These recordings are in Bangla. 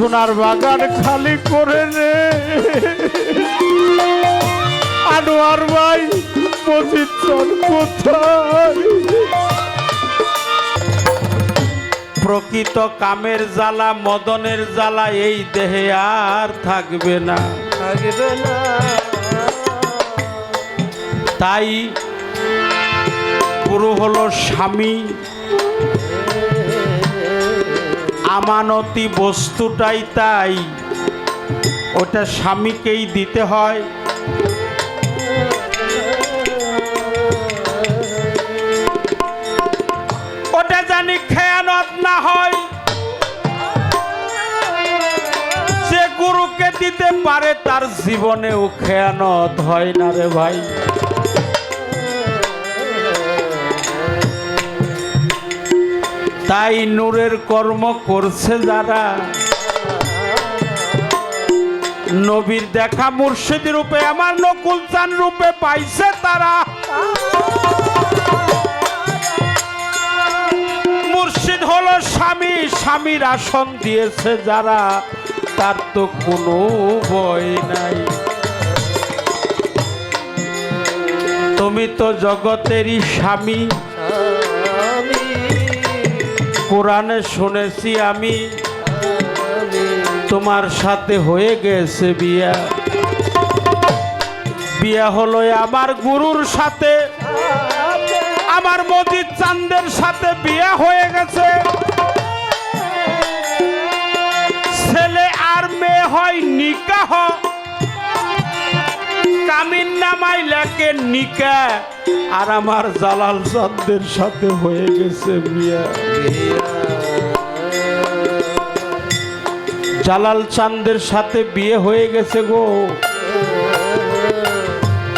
সোনার বাগান খালি করে রে। আনোয়ার ভাই মজিদ কোথায়? প্রকৃত কামের জ্বালা মদনের জ্বালা এই দেহে আর থাকবে না। থাকবে না। তাই পুরো হলো স্বামী আমানতি বস্তুটাই তাই। ওটা স্বামীকেই দিতে হয়। ওটা জানি খেয়ানত না হয়। যে গুরুকে দিতে পারে তার জীবনেও খেয়ানত হয় না রে ভাই। তাই নূরের কর্ম করছে যারা। নবীর দেখা মুর্শিদ রূপে, আমার নকুল চান রূপে পাইছে তারা। মুর্শিদ হলো স্বামী, স্বামীর আসন দিয়েছে যারা, তার তো কোনো ভয় নাই। তুমি তো জগতেরই স্বামী কোরআনে শুনেছি আমি। তোমার সাথে হয়ে গেছে বিয়া। বিয়া হলো আমার গুরুর সাথে। আমার মজিদ চান্দের সাথে বিয়া হয়ে গেছে। ছেলে আর মেয়ে হয় নিকাহ। কামিন নামাই লেখে নিকা আর আমার জালাল চান্দের সাথে হয়ে গেছে জালাল চান্দের সাথে বিয়ে হয়ে গেছে গো।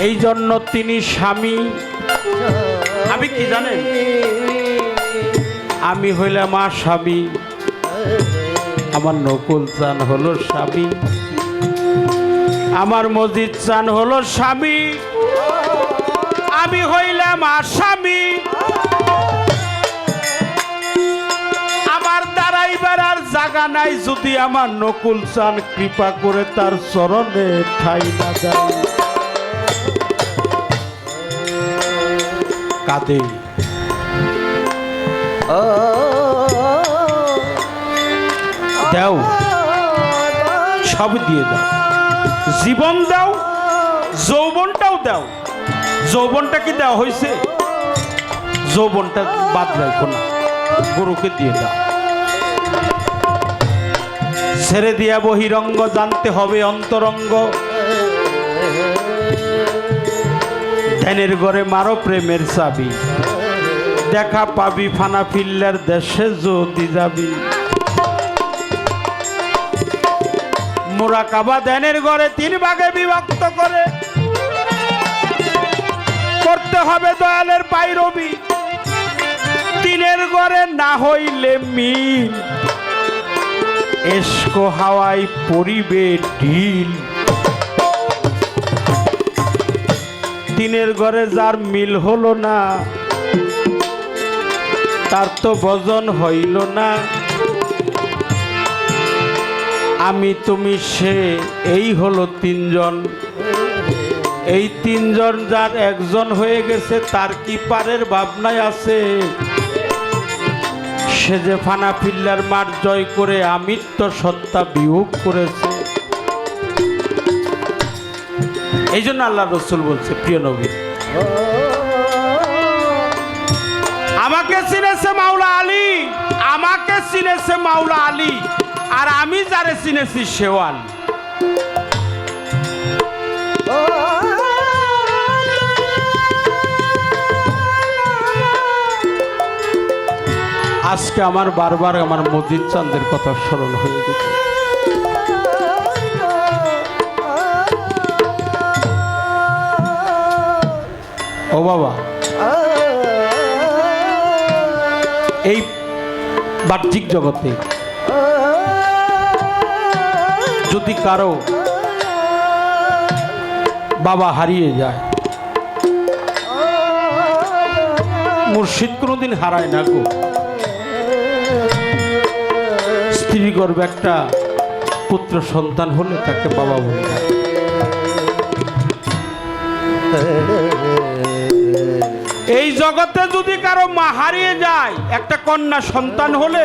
এই জন্য তিনি স্বামী। আমি কি জানেন? আমি হইলাম আর স্বামী। আমার নকুল চান হলো স্বামী। আমার মজিদ চান হলো স্বামী। আমি হইলাম আসামি। আমার দাঁড়াইবার আর জায়গা নাই, যদি আমার নকুল চান কৃপা করে তার চরণে ঠাই না যায় কাঁদে। দাও, সব দিয়ে দাও। জীবন দাও, যৌবনটাও দাও। যৌবনটা কি দেওয়া হয়েছে যৌবনটা বাদ রাখো না। গরুকে দিয়ে দাও। ছেড়ে দিয়া বহিরঙ্গ, জানতে হবে অন্তরঙ্গ। ধ্যানের ঘরে মারো প্রেমের চাবি। দেখা পাবি ফানা ফিল্লার দেশে যদি যাবি। মোরা কাবা ধ্যানের ঘরে তিন ভাগে বিভক্ত করে। করতে হবে দয়ালের পাইরবি তিনের ঘরে না হইলে মিল। এসকো হাওয়াই পরিবে ঢিল। তিনের ঘরে যার মিল হলো না, তার তো বজন হইল না। আমি তুমি সে, এই হলো তিনজন। এই তিনজন যার একজন হয়ে গেছে, তার কি পারের ভাবনায় আছে? সে যে ফানা ফিল্লার মাঠ জয় করে আমিত্ব সত্তা বিয়োগ করেছে। এই জন্য আল্লাহ রসুল বলছে, প্রিয় নবী, আমাকে চিনেছে মাওলা আলী, আমাকে চিনেছে মাওলা আলী, আর আমি যারে চিনেছি সেও আলী। আজকে আমার বারবার আমার মজিদ চাঁদের কথা স্মরণ হয়ে গেছে। ও বাবা, এই বাহ্যিক জগতে যদি কারও বাবা হারিয়ে যায়, মুর্শিদ কোনোদিন হারায় না গো। স্ত্রী গর্বে একটা পুত্র সন্তান হলে তাকে বাবা বলে এই জগতে যদি কারও মা হারিয়ে যায়, একটা কন্যা সন্তান হলে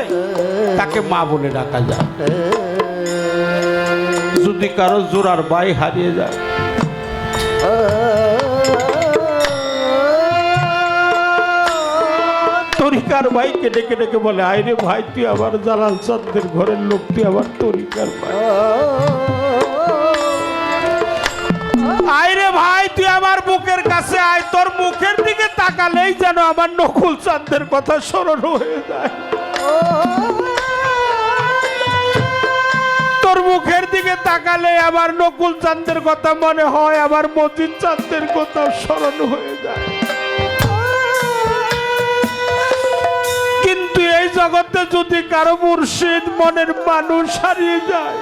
তাকে মা বলে ডাকা যায়। যদি কারও জোড়ার বাই হারিয়ে যায় তরিকার ভাইকে ডেকে ডেকে বলে, আইরে ভাই, তুই আবার জালাল চন্দ্রের ঘরের লোক, তুই আবার তরিকার ভাই। আইরে ভাই, তুই আমার বুকের কাছে আয়, তোর মুখের দিকে তাকালেই যেন আমার নকুল চাঁদের কথা স্মরণ হয়ে যায়। তোর মুখের দিকে তাকালে আমার নকুল চাঁদের কথা মনে হয় আমার মজিদ চাঁদের কথা স্মরণ হয়ে যায়। জগতে যদি কারও মুর্শিদ মনের মানুষ হারিয়ে যায়,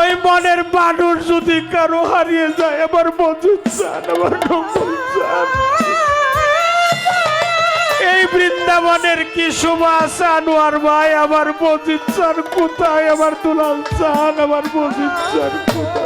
ওই মনের মানুষ যদি কারও হারিয়ে যায় আমার মজুদ চান আমার চান এই বৃন্দাবনের কি শোভা আনোয়ার ভাই? আমার মজিদ চান কোথায়? আমার দুলাল চান আমার মজিদ চান কোথায়?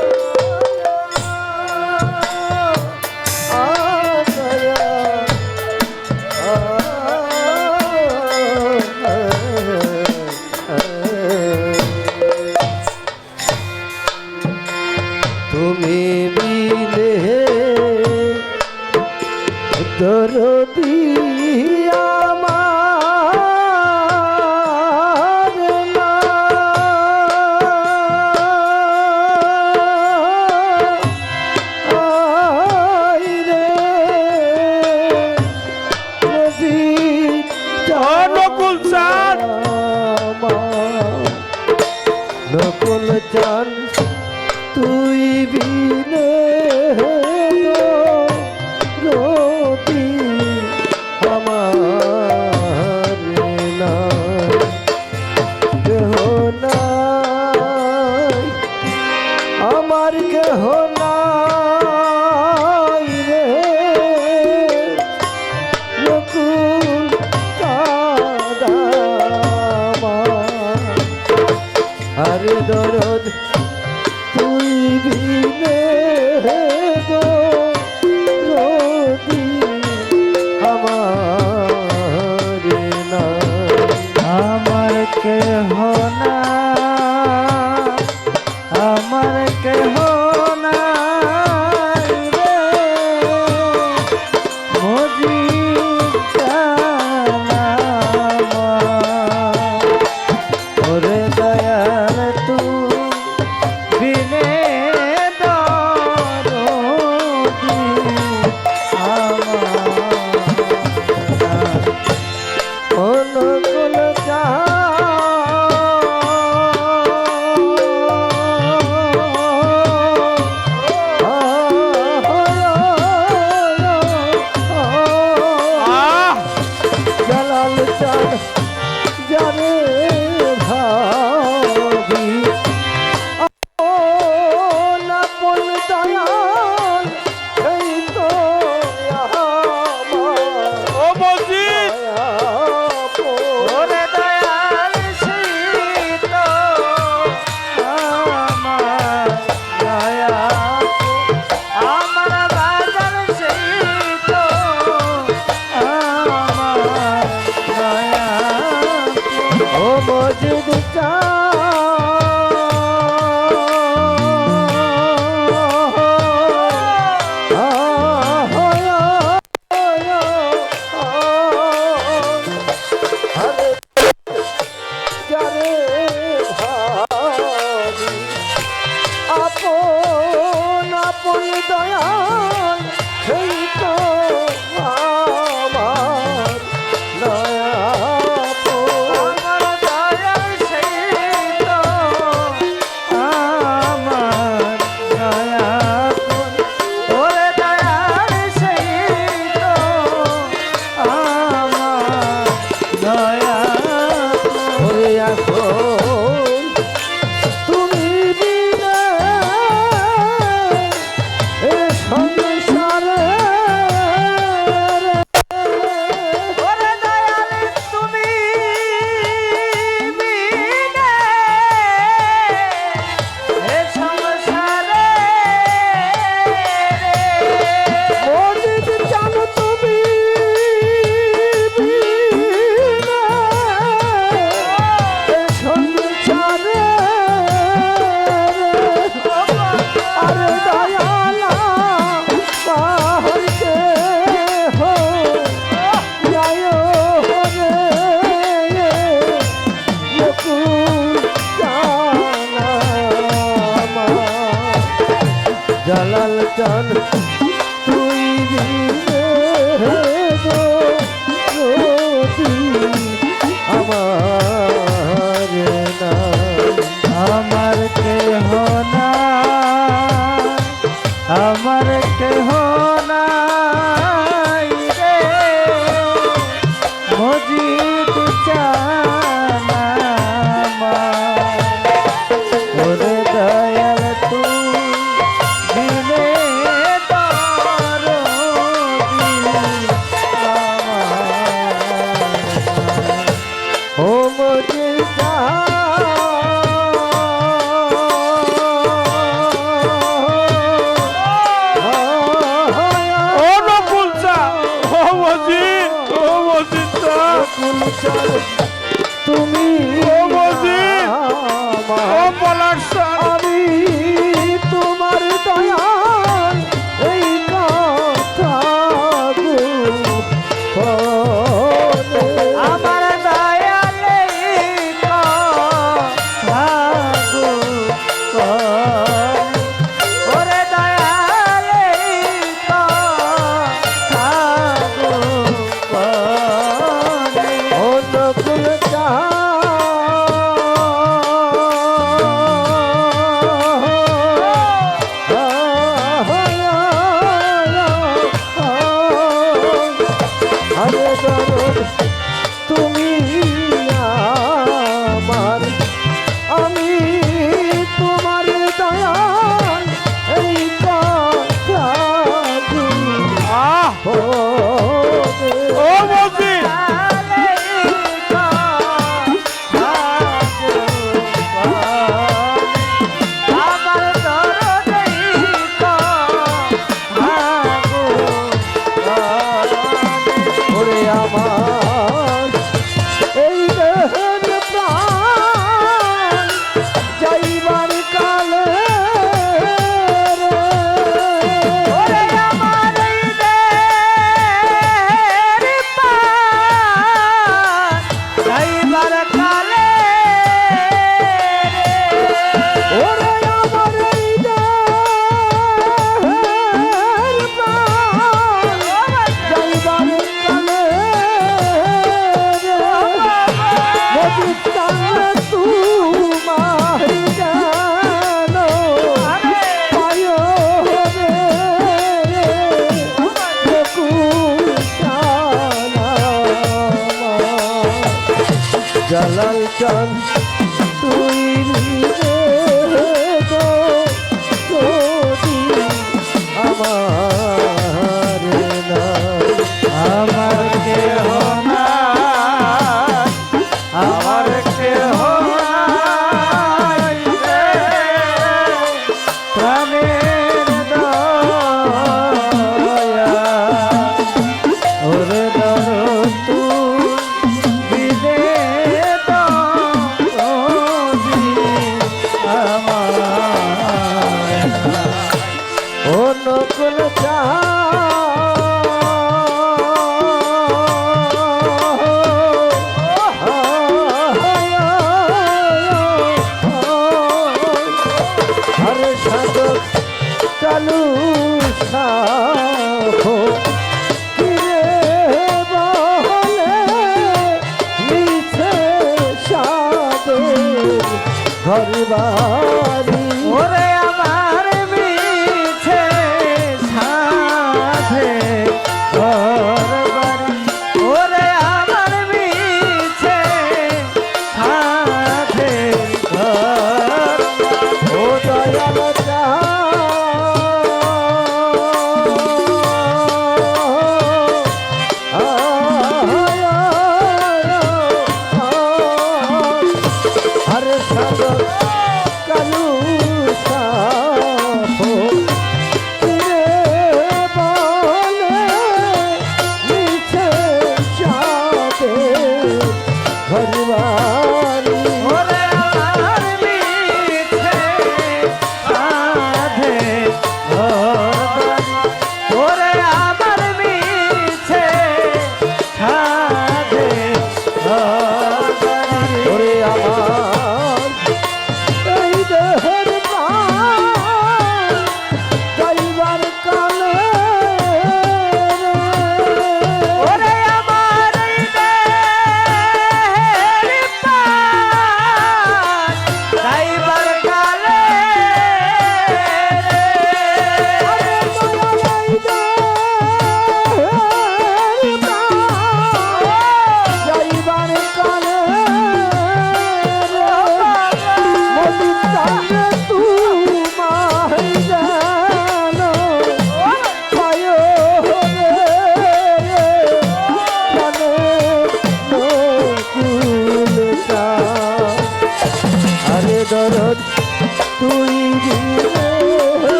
চান ঘর বাড়ি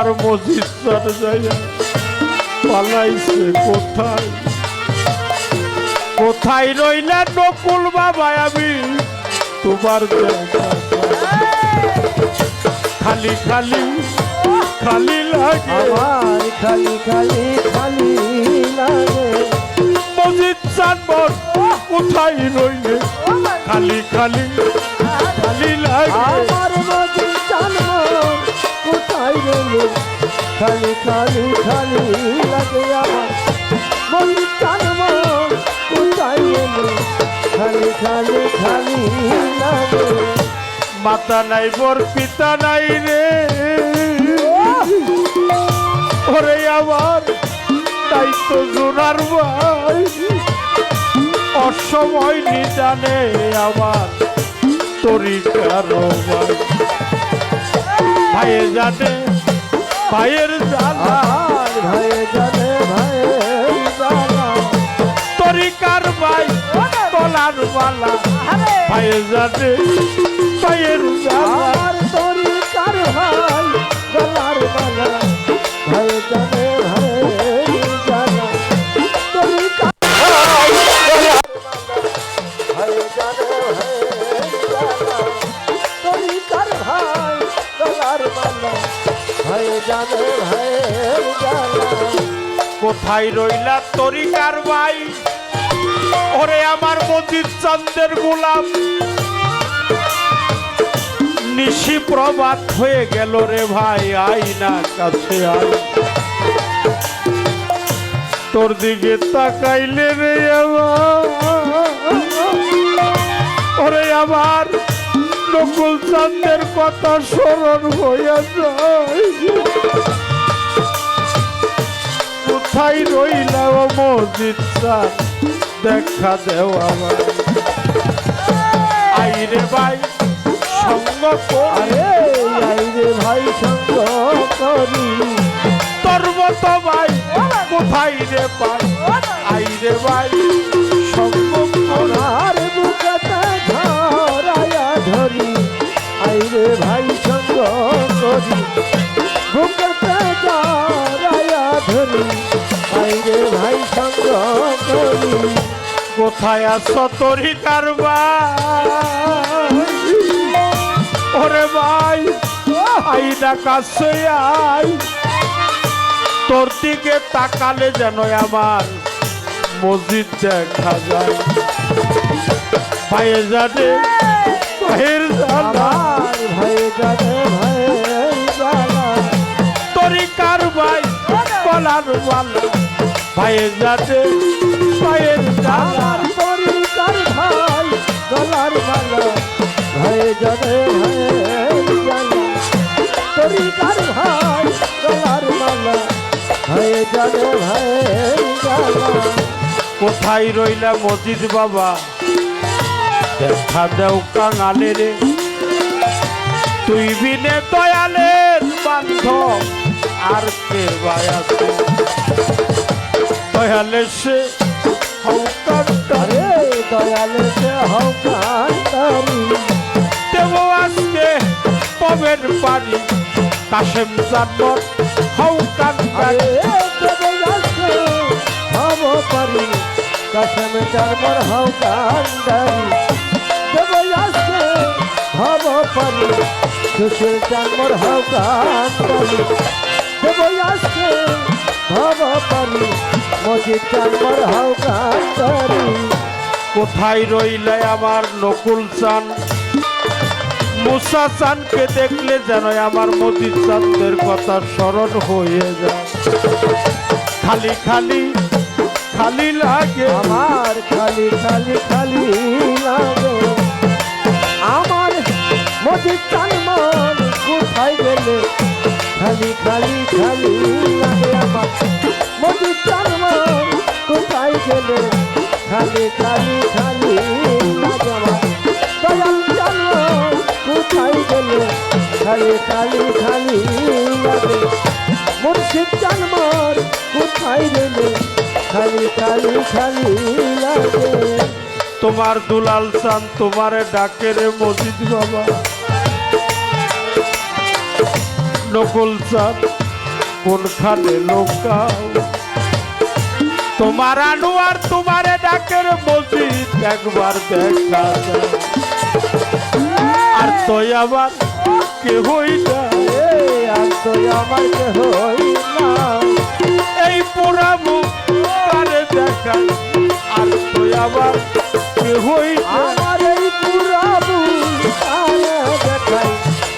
আমার মসজিদ যায় পালাইছে কোথায়? কোথায় রইলে নকুল বাবা আমি? তোমার খালি খালি খালি লাগে। আমার খালি খালি খালি লাগে। মসজিদ চানবর কোথায় রইলে? খালি খালি খালি লাগে। আমার মজি জানব গেলে খালি খালি খালি লাগে আমার। খালি খালি খালি লাগে। মাতা নাই, বর পিতা নাই রে। ওরে আমার, তাই তো জোনার ভাই। অসময় নিজানে আমার তরিকার ভাই। জানে ভাইয়ের জানা আর ভাই জানে ভাই জানা। তরিকার ভাই তলার বালা ভাইয়ের জানে ভাইয়ের আর ভাই বালা কোথায় রইলা তরিকার ভাই ওরে আমার মজিদ চন্দ্রের গোলাম নিশি প্রবাদ হয়ে গেল রে ভাই, আই না কাছে আই। তোর দিকে তাকাইলে রে আমার। ওরে আমার নকুল চন্দ্রের কথা স্মরণ হইয়া যায়। কোথায় রইলা ও মসজিদ চান দেখা দেও আমার আইরে ভাই সঙ্গ করে। আরে আইরে ভাই সঙ্গ করি। তোর মতো ভাই কোথায় রে পাই? আইরে ভাই সঙ্গ করে। ধরি আইরে ভাই সঙ্গ করি। কোথায় আছো তরি কারবার? ওরে ভাই আইনা কাছে আই। তোর দিকে তাকালে যেন আমার মসজিদ দেখা যায়। ভাইয়ে জানে ভাই জানে। ভাই জানা। কলার বালা ভাইয়ে জানে ভাইয়ের জানা আমার তরিকার ভাই গলার মালা। ভাই জানে ভাই জানা ভাই ভাই কোথায় রইলা মজিদ বাবা? দেখা দেও কাঙালে রে তুই বিনে দয়ালের বান্ধব। আর কে বায়াছে দয়ালে সে হৌকারটা দয়ালে সে হকান দেব আজকে পবের পানি কাশেম জানর হৌকান দেবে যাচ্ছে হব পারি কসম চারমর হকান দেবে যাচ্ছে হব পারি সুশীল চারমর হকান তারি দেবে যাচ্ছে পারি মজিদ কোথায় রইলে আমার নকুল চান? মুসা চানকে দেখলে যেন আমার মজিদ চাঁদের কথা স্মরণ হয়ে যায়। খালি খালি খালি লাগে। আমার খালি খালি খালি লাগে। আমার মজিদ চান মন কোথায় গেলে খালি খালি খালি লাগে আমার। মজিদ চান মন কোথায় গেলে? খালি খালি খালি লাগে আমার। কোথায় গেলে? খালি খালি খালি লাগে। মুর্শিদ চান কোথায় গেলে? খালি খালি খালি লাগে। তোমার দুলাল চান তোমারে ডাকে রে মজিদ বাবা। নকুল চান কোনখানে লোকাও? তোমার আনোয়ার তোমারে ডাকে রে মজিদ একবার দেখা আর তুই আবার কেহই না। এই, আর তো আমার কেহ না। এই পোড়া মুখ দেখায়। আর তুই আবার কেহই না।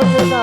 不知